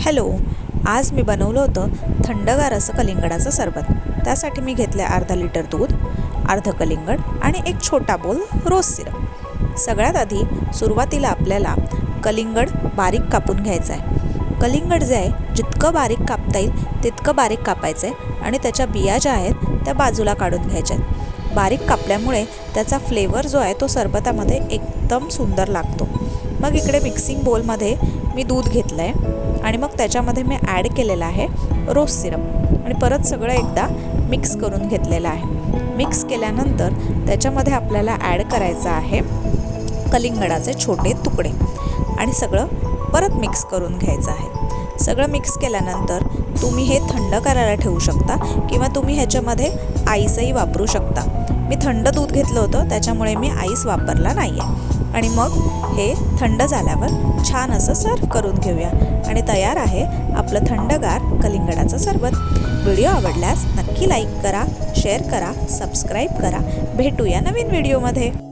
Hello आज मी बनवलं होतं थंडगार असं कलिंगडाचं सरबत. त्यासाठी मी घेतलं आहे अर्धा लिटर दूध अर्ध कलिंगड आणि एक छोटा बोल रोज सिरप. सगळ्यात आधी सुरुवातीला आपल्याला कलिंगड बारीक कापून घ्यायचं आहे कलिंगड जे आहे जितकं बारीक कापता येईल तितकं बारीक कापायचं आहे आणि त्याच्या बिया ज्या आहेत त्या बाजूला काढून घ्यायच्या आहेत बारीक कापल्यामुळे त्याचा फ्लेवर जो आहे तो सरबतामध्ये एकदम सुंदर लागतो. मग इकडे मिक्सिंग बोलमध्ये मी दूध घेतलं आहे आणि मग त्याच्यामध्ये मी ॲड केलेलं आहे रोज सिरप. आणि परत सगळं एकदा मिक्स करून घेतलेलं आहे. मिक्स केल्यानंतर त्याच्यामध्ये आपल्याला ॲड करायचं आहे कलिंगडाचे छोटे तुकडे. आणि सगळं परत मिक्स करून घ्यायचं आहे. सगळं मिक्स केल्यानंतर तुम्ही हे थंड करायला ठेवू शकता किंवा तुम्ही ह्याच्यामध्ये आईसही वापरू शकता. मी थंड दूध घेतलं होतं त्याच्यामुळे मी आईस वापरला नाही आहे आणि मग हे थंड झाल्यावर छान असं सर्व करून घेऊया. आणि तयार आहे आपलं थंडगार कलिंगडाचं सरबत. व्हिडिओ आवडल्यास नक्की लाईक करा शेअर करा सबस्क्राईब करा. भेटूया नवीन व्हिडिओमध्ये.